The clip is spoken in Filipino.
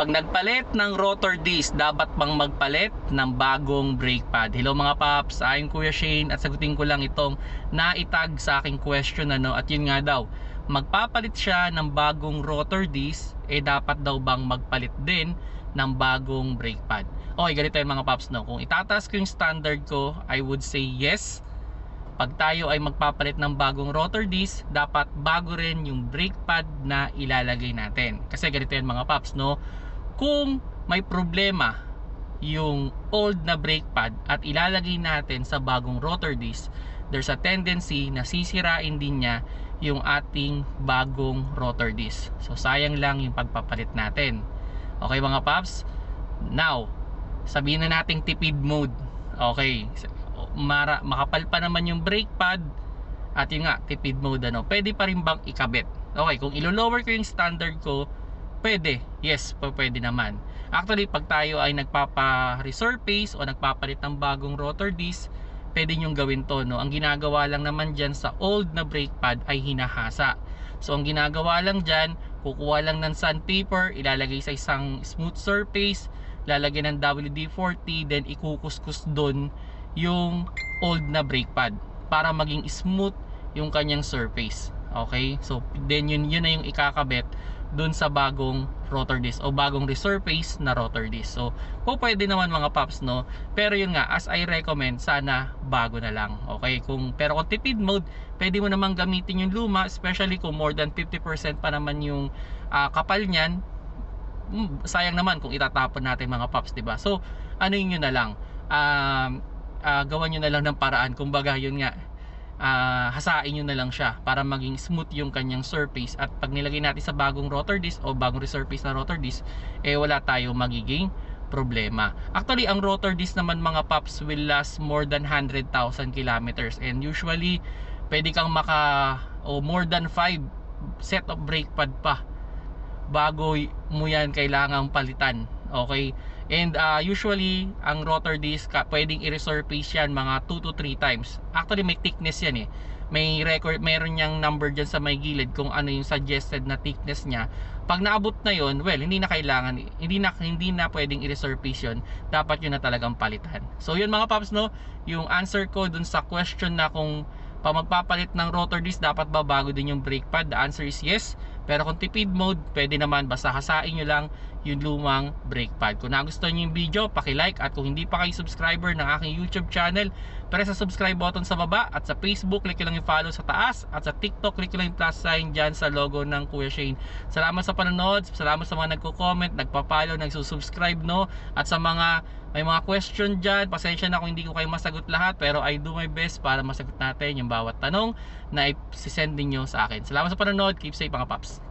Pag nagpalit ng rotor disc, dapat bang magpalit ng bagong brake pad? Hello mga paps, I'm Kuya Shane at sagutin ko lang itong naitag sa aking question ano at yun nga daw, magpapalit siya ng bagong rotor disc, eh dapat daw bang magpalit din ng bagong brake pad? Okay, ganito yun mga paps no. Kung itataas ko yung standard ko, I would say yes. Pag tayo ay magpapalit ng bagong rotor disc, dapat bago rin yung brake pad na ilalagay natin. Kasi ganito yan mga paps, no? Kung may problema yung old na brake pad at ilalagay natin sa bagong rotor disc, there's a tendency na sisirain din niya yung ating bagong rotor disc. So sayang lang yung pagpapalit natin. Okay mga paps? Now, sabihin na nating tipid mode. Okay, mara, makapal pa naman yung brake pad at yun nga, tipid mode ano, pwede pa rin bang ikabit? Okay, kung ilo-lower ko yung standard ko, pwede, yes, pwede naman. Actually, pag tayo ay nagpapa-resurface o nagpapalit ng bagong rotor disc, pwede nyong gawin to, no? Ang ginagawa lang naman dyan sa old na brake pad ay hinahasa. So, ang ginagawa lang dyan, kukuha lang ng sandpaper, ilalagay sa isang smooth surface, lalagyan ng WD-40, then ikukuskus doon yung old na brake pad para maging smooth yung kanyang surface. Okay? So, then yun, yun na yung ikakabit dun sa bagong rotor disc o bagong resurface na rotor disc. So, po pwede naman mga paps, no? Pero yun nga, as I recommend, sana bago na lang. Okay? Kung, pero kung tipid mode, pwede mo namang gamitin yung luma, especially kung more than 50% pa naman yung ah, kapal niyan, mm, sayang naman kung itatapon natin mga paps, 'di ba? So, ano yun na lang. Um, ah, gawan nyo na lang ng paraan. Kumbaga, yun nga, ah, hasain nyo na lang siya para maging smooth yung kanyang surface. At pag nilagay natin sa bagong rotor disc o bagong resurface na rotor disc, eh wala tayo magiging problema. Actually, ang rotor disc naman mga paps will last more than 100,000 kilometers and usually pwede kang maka o more than 5 set of brake pad pa bago mo yan kailangang palitan. Okay? And uh, usually, ang rotor disc, ka- pwedeng i-resurface yan mga 2 to 3 times. Actually, may thickness yan eh. May record, meron niyang number dyan sa may gilid kung ano yung suggested na thickness niya. Pag naabot na yon, well, hindi na kailangan, hindi na, hindi na pwedeng i-resurface yun. Dapat yun na talagang palitan. So, yun mga paps, no? Yung answer ko dun sa question na kung pa magpapalit ng rotor disc, dapat ba bago din yung brake pad? The answer is yes. Pero kung tipid mode, pwede naman basta hasain nyo lang yung lumang brake pad. Kung nagustuhan nyo yung video, paki-like at kung hindi pa kayo subscriber ng aking YouTube channel, press sa subscribe button sa baba at sa Facebook, click lang yung follow sa taas at sa TikTok, click lang yung plus sign dyan sa logo ng Kuya Shane. Salamat sa panonood, salamat sa mga nagko-comment, nagpa-follow, nagsusubscribe, no? At sa mga may mga question dyan, pasensya na kung hindi ko kayo masagot lahat pero I do my best para masagot natin yung bawat tanong na i-send ninyo sa akin. Salamat sa panonood, keep safe mga paps.